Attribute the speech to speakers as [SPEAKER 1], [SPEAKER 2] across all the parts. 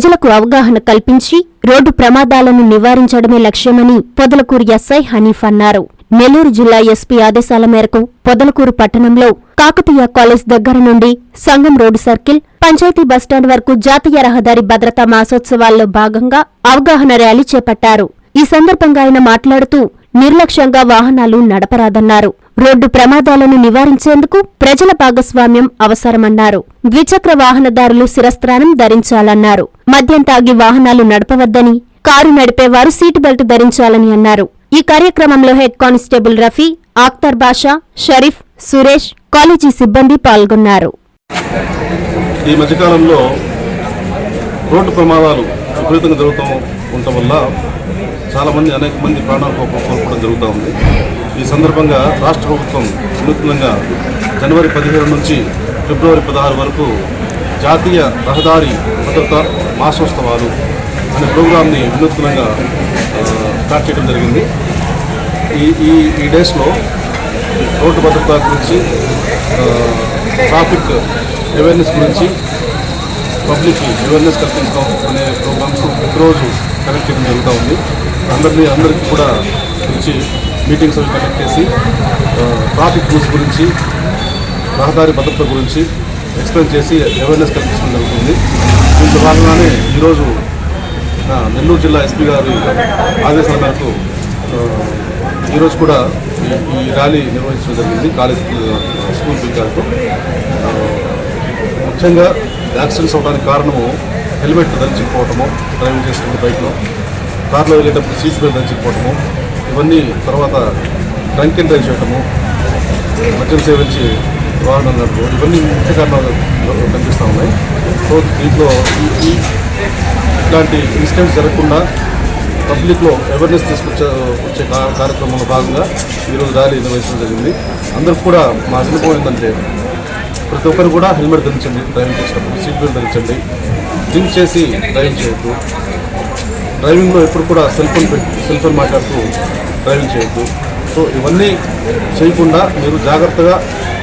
[SPEAKER 1] ప్రజలకు అవగాహన కల్పించి రోడ్డు ప్రమాదాలను నివారించడమే లక్ష్యమని పొదలకూరు ఎస్ఐ హనీఫ్ అన్నారు. నెల్లూరు జిల్లా ఎస్పీ ఆదేశాల మేరకు పొదలకూరు పట్టణంలో కాకతీయ కాలేజ్ దగ్గర నుండి Sangam road circle Panchayati bus stand వరకు జాతీయ రహదారి భద్రతా మాసోత్సవాల్లో భాగంగా అవగాహన ర్యాలీ చేపట్టారు. ఈ సందర్భంగా ఆయన మాట్లాడుతూ నిర్లక్ష్యంగా వాహనాలు నడపరాదన్నారు. రోడ్డు ప్రమాదాలను నివారించేందుకు ప్రజల భాగస్వామ్యం అవసరమన్నారు. ద్విచక్ర వాహనదారులు శిరస్త్రానం ధరించాలన్నారు. మద్యం తాగి వాహనాలు నడపవద్దని కారు నడిపేవారు సీటు బెల్ట్ ధరించాలని అన్నారు. ఈ కార్యక్రమంలో head constable Rafi Akhtar Basha Sharif Suresh college సిబ్బంది పాల్గొన్నారు.
[SPEAKER 2] ఈ మధ్యకాలంలో రోడ్డు ప్రమాదాలు విపరీతంగా జరుగుతూ ఉండటం వల్ల చాలామంది అనేక మంది ప్రాణాలు కోల్పోవడం జరుగుతూ ఉంది. ఈ సందర్భంగా రాష్ట్ర ప్రభుత్వం వినూత్నంగా జనవరి పదిహేడు నుంచి ఫిబ్రవరి పదహారు వరకు జాతీయ రహదారి భద్రత మాసోత్సవాలు అనే ప్రోగ్రామ్ని వినూత్నంగా స్టార్ట్ చేయడం జరిగింది. ఈ ఈ ఈ డేస్లో రోడ్డు భద్రత గురించి ట్రాఫిక్ అవేర్నెస్ గురించి పబ్లిక్కి అవేర్నెస్ కల్పించడం అనే ప్రోగ్రామ్స్ ప్రతిరోజు కనెక్ట్ చేయడం జరుగుతూ ఉంది. అందరినీ అందరికీ కూడా పిలిచి మీటింగ్స్ అవి కనెక్ట్ చేసి ట్రాఫిక్ రూల్స్ గురించి రహదారి భద్రత గురించి ఎక్స్ప్లెయిన్ చేసి అవేర్నెస్ కల్పించడం జరుగుతుంది. దీంట్లో భాగంగానే ఈరోజు నెల్లూరు జిల్లా ఎస్పీ గారి ఆదేశాల మేరకు ఈరోజు కూడా ఈ- ర్యాలీ నిర్వహించడం జరిగింది కాలేజ్ స్కూల్ పిల్లలతో ముఖ్యంగా యాక్సిడెంట్స్ అవడానికి కారణము హెల్మెట్ ధరించకపోవటము డ్రైవింగ్ చేస్తున్న బైక్లో కార్లో వెళ్ళేటప్పుడు సీట్ బెల్ట్ ధరించకపోవటము ఇవన్నీ తర్వాత డ్రంక్ అండ్ డ్రైవ్ చేయటము మద్యం సేవించి వాహనం నడపడం ఇవన్నీ ముఖ్య కారణాలు కనిపిస్తూ ఉన్నాయి. సో దీంట్లో ఈ- ఇట్లాంటి ఇన్సిడెంట్స్ జరగకుండా పబ్లిక్లో అవేర్నెస్ తీసుకొచ్చే వచ్చే కార్యక్రమంలో భాగంగా ఈరోజు ర్యాలీ నిర్వహించడం జరిగింది. అందరికి కూడా మా అనుభవం ఏంటంటే ప్రతి ఒక్కరు కూడా హెల్మెట్ ధరించండి డ్రైవింగ్ చేసినప్పుడు సీట్ బెల్ట్ ధరించండి. డ్రింక్ చేసి డ్రైవింగ్ చేయొద్దు. డ్రైవింగ్లో ఎప్పుడు కూడా సెల్ ఫోన్ పెట్టి సెల్ ఫోన్ మాట్లాడుతూ డ్రైవింగ్ చేయొద్దు. సో ఇవన్నీ చేయకుండా మీరు జాగ్రత్తగా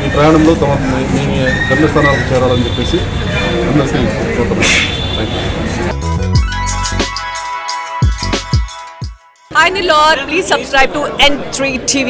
[SPEAKER 2] ఈ ప్రయాణంలో తమ మీ- గమ్యస్థానాలకు చేరాలని చెప్పేసి అందరికీ కోరుతున్నాను thank you
[SPEAKER 3] Hi Lord, please subscribe to N3 TV.